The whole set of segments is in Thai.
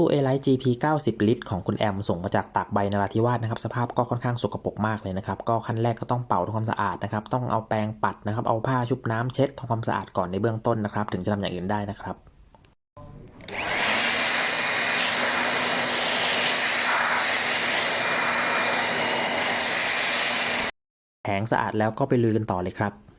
ตู้ a l i g GP 90 ลิตร ของคุณแอมส่งมาจากตากใบนราธิวาสนะครับ สภาพก็ค่อนข้างสกปรกมากเลยนะครับ ก็ขั้นแรกก็ต้องเป่าทำความสะอาดนะครับ ต้องเอาแปรงปัดนะครับ เอาผ้าชุบน้ำเช็ดทำความสะอาดก่อนในเบื้องต้นนะครับ ถึงจะทำอย่างอื่นได้นะครับแผงสะอาดแล้วก็ไปลือกันต่อเลยครับ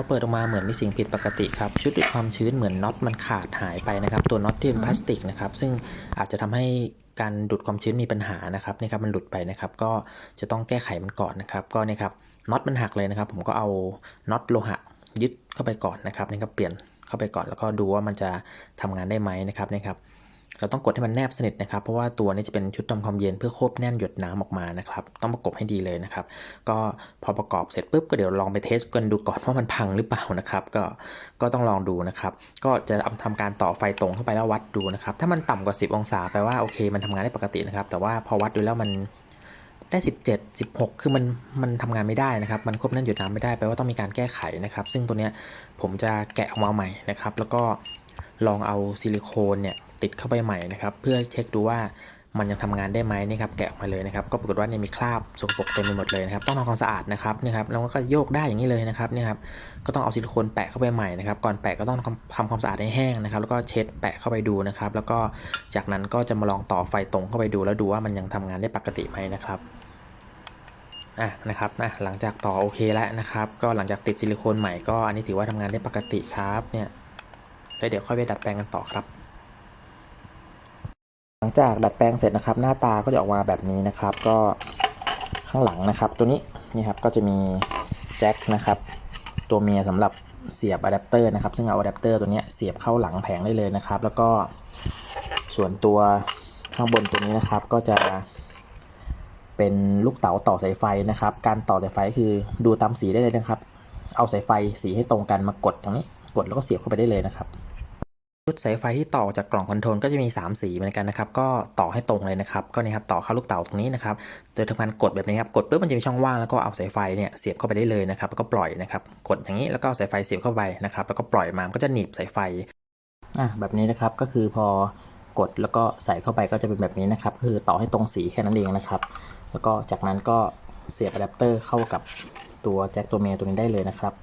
อเปิดออกมาเหมือนมีสิ่งผิดปกติครับชุดดูดความชื้นเหมือนน็อตมันขาดหายไปนะครับ ตัวน็อตที่เป็นพลาสติกนะครับซึ่งอาจจะทำให้การดูดความชื้นมีปัญหานะครับนี่ครับมันหลุดไปนะครับ ก็จะต้องแก้ไขมันก่อนนะครับ ก็เนี่ยครับน็อตมันหักเลยนะครับ ผมก็เอาน็อตโลหะยึดเข้าไปก่อนนะครับนี่ครับเปลี่ยนเข้าไปก่อนแล้วก็ดูว่ามันจะทำงานได้ไหมนะครับนี่ครับ เราต้องกดให้มันแนบสนิทนะครับ เพราะว่าตัวนี้จะเป็นชุดทำความเย็นเพื่อควบแน่นหยดน้ำออกมานะครับ ต้องประกบให้ดีเลยนะครับ ก็พอประกอบเสร็จปุ๊บก็เดี๋ยวลองไปเทสกันดูก่อนว่ามันพังหรือเปล่านะครับ ก็ก็ต้องลองดูนะครับ ก็จะทำการต่อไฟตรงเข้าไปแล้ววัดดูนะครับ ถ้ามันต่ำกว่า 10 องศาแปลว่าโอเค มันทำงานได้ปกตินะครับ แต่ว่าพอวัดดูแล้วมันได้ 17 16 คือมันมันทำงานไม่ได้นะครับ มันควบแน่นหยดน้ำไม่ได้แปลว่าต้องมีการแก้ไขนะครับ ซึ่งตัวเนี้ยผมจะแกะออกมาใหม่นะครับ แล้วก็ลองเอาซิลิโคนเนี่ย ติดเข้าไปใหม่นะครับ เพื่อเช็คดูว่ามันยังทำงานได้ไหมนี่ครับแกะออกมาเลยนะครับ ก็ปรากฏว่าเนี่ยมีคราบสกปรกเต็มไปหมดเลยนะครับ ต้องทำความสะอาดนะครับนี่ครับแล้วก็โยกได้อย่างนี้เลยนะครับนี่ครับก็ต้องเอาซิลิโคนแปะเข้าไปใหม่นะครับ ก่อนแปะก็ต้องทำความสะอาดให้แห้งนะครับ แล้วก็เช็ดแปะเข้าไปดูนะครับ แล้วก็จากนั้นก็จะมาลองต่อไฟตรงเข้าไปดู แล้วดูว่ามันยังทำงานได้ปกติไหมนะครับอะนะครับนะหลังจากต่อโอเคแล้วนะครับ ก็หลังจากติดซิลิโคนใหม่ก็อันนี้ถือว่าทำงานได้ปกติครับเนี่ยแล้วเดี๋ยวค่อยไปดัดแปลงกันต่อครับ หลังจากดัดแปลงเสร็จนะครับ หน้าตาก็จะออกมาแบบนี้นะครับ ก็ข้างหลังนะครับ ตัวนี้นี่ครับก็จะมีแจ็คนะครับ ตัวเมียสำหรับเสียบอะแดปเตอร์นะครับ ซึ่งเอาอะแดปเตอร์ตัวนี้เสียบเข้าหลังแผงได้เลยนะครับ แล้วก็ส่วนตัวข้างบนตัวนี้นะครับ ก็จะเป็นลูกเต๋าต่อสายไฟนะครับ การต่อสายไฟคือดูตามสีได้เลยนะครับ เอาสายไฟสีให้ตรงกันมากดตรงนี้ กดแล้วก็เสียบเข้าไปได้เลยนะครับ ชุดสายไฟที่ต่อจากกล่องคอนโทรลก็จะมี 3 สีเหมือนกันนะครับ ก็ต่อให้ตรงเลยนะครับ ก็นี่ครับต่อเข้าลูกเต๋าตรงนี้นะครับ โดยทำการกดแบบนี้ครับ กดปุ๊บมันจะมีช่องว่างแล้วก็เอาสายไฟเนี่ยเสียบเข้าไปได้เลยนะครับ แล้วก็ปล่อยนะครับ กดอย่างนี้แล้วก็เอาสายไฟเสียบเข้าไปนะครับ แล้วก็ปล่อยมามันก็จะหนีบสายไฟ อะแบบนี้นะครับ ก็คือพอกดแล้วก็ใส่เข้าไปก็จะเป็นแบบนี้นะครับ คือต่อให้ตรงสีแค่นั้นเองนะครับ แล้วก็จากนั้นก็เสียบอะแดปเตอร์เข้ากับตัวแจ็คตัวเมย์ตัวนี้ได้เลยนะครับ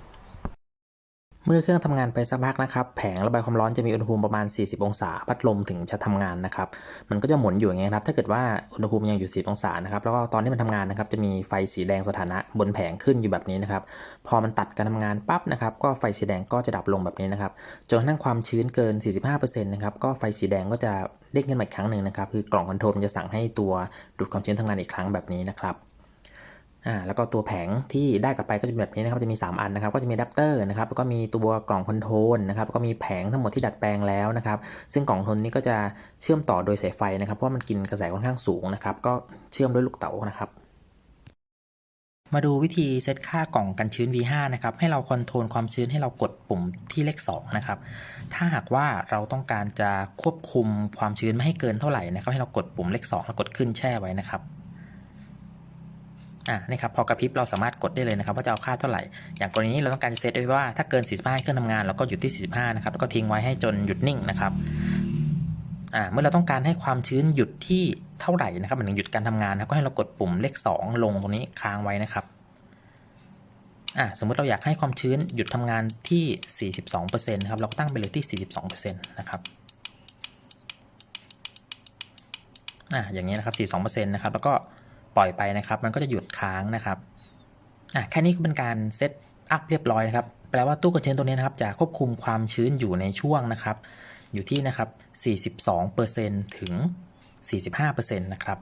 เมื่อเครื่องทำงานไปสักพักนะครับ แผงระบายความร้อนจะมีอุณหภูมิประมาณ 40 องศา พัดลมถึงจะทำงานนะครับ มันก็จะหมุนอยู่อย่างเงี้ยครับ ถ้าเกิดว่าอุณหภูมิยังอยู่10องศานะครับ แล้วก็ตอนที่มันทำงานนะครับ จะมีไฟสีแดงสถานะบนแผงขึ้นอยู่แบบนี้นะครับ พอมันตัดการทำงานปั๊บนะครับ ก็ไฟสีแดงก็จะดับลงแบบนี้นะครับ จนกระทั่งความชื้นเกิน 45%นะครับ ก็ไฟสีแดงก็จะเด้งขึ้นมาอีกครั้งหนึ่งนะครับ คือกล่องคอนโทรลจะสั่งให้ตัวดูดความชื้นทำงานอีกครั้งแบบนี้นะครับ อ่าแล้วก็ตัวแผงที่ได้กลับไปก็จะเป็นแบบนี้นะครับจะมี 3 อันนะครับก็จะมีอะแดปเตอร์นะครับแล้วก็มีตัวกล่องคอนโทรลนะครับแล้วก็มีแผงทั้งหมดที่ดัดแปลงแล้วนะครับซึ่งกล่องคอนโทรลนี้ก็จะเชื่อมต่อโดยสายไฟนะครับเพราะว่ามันกินกระแสค่อนข้างสูงนะครับก็เชื่อมด้วยลูกเต๋านะครับมาดูวิธีเซตค่ากล่องกันชื้น V5 นะครับ ให้เราคอนโทรลความชื้นให้เรากดปุ่มที่เลข 2 นะครับ ถ้าหากว่าเราต้องการจะควบคุมความชื้นไม่ให้เกินเท่าไหร่นะครับ ให้เรากดปุ่มเลข 2 แล้วกดขึ้นแช่ไว้นะครับ อ่านี่ครับพอกระพริบเราสามารถกดได้เลยนะครับว่าจะเอาค่าเท่าไหร่ อย่างกรณีนี้เราต้องการเซตไว้ว่าถ้าเกิน 45ให้เครื่องทำงานเราก็หยุดที่ 45 นะครับแล้วก็ทิ้งไว้ให้จนหยุดนิ่งนะครับอ่าเมื่อเราต้องการให้ความชื้นหยุดที่เท่าไหร่นะครับหมันถึงหยุดการทำงานนะครับก็ให้เรากดปุ่มเลข 2 ลงตรงนี้ค้างไว้นะครับอ่าสมมุติเราอยากให้ความชื้นหยุดทำงานที่ 42%นะครับเราก็ตั้งไปเลยที่ 42%นะครับอ่าอย่างนี้นะครับ 42%นะครับแล้วก็ปล่อยไปนะครับ มันก็จะหยุด ค้างนะครับอะแค่นี้ก็เป็นการเซตอัพเรียบร้อยนะครับ แปลว่าตู้กันชื้นตัวนี้นะครับจะควบคุมความชื้นอยู่ในช่วงนะครับ อยู่ที่นะครับ 42%ถึง 45%นะครับ